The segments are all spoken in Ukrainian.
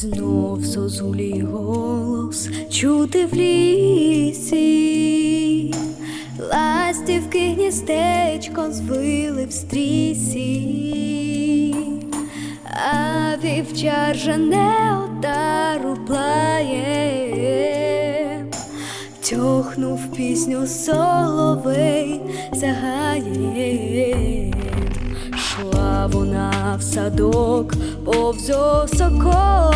Чий голос чути в лісі, ластівки гністечко звили в стрісі, а вівчар жене отару плає, тьохнув пісню соловей загає. Шла вона в садок повз осокори,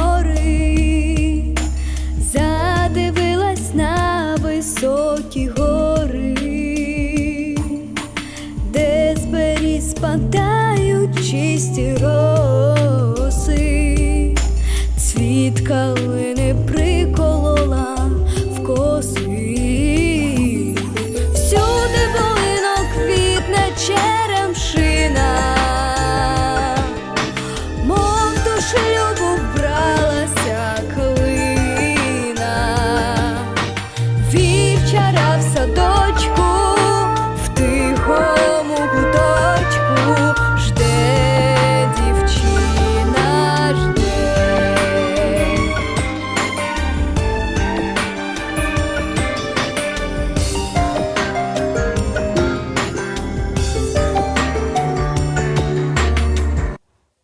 високі гори, де з беріз спадають чисті роси, цвіт калини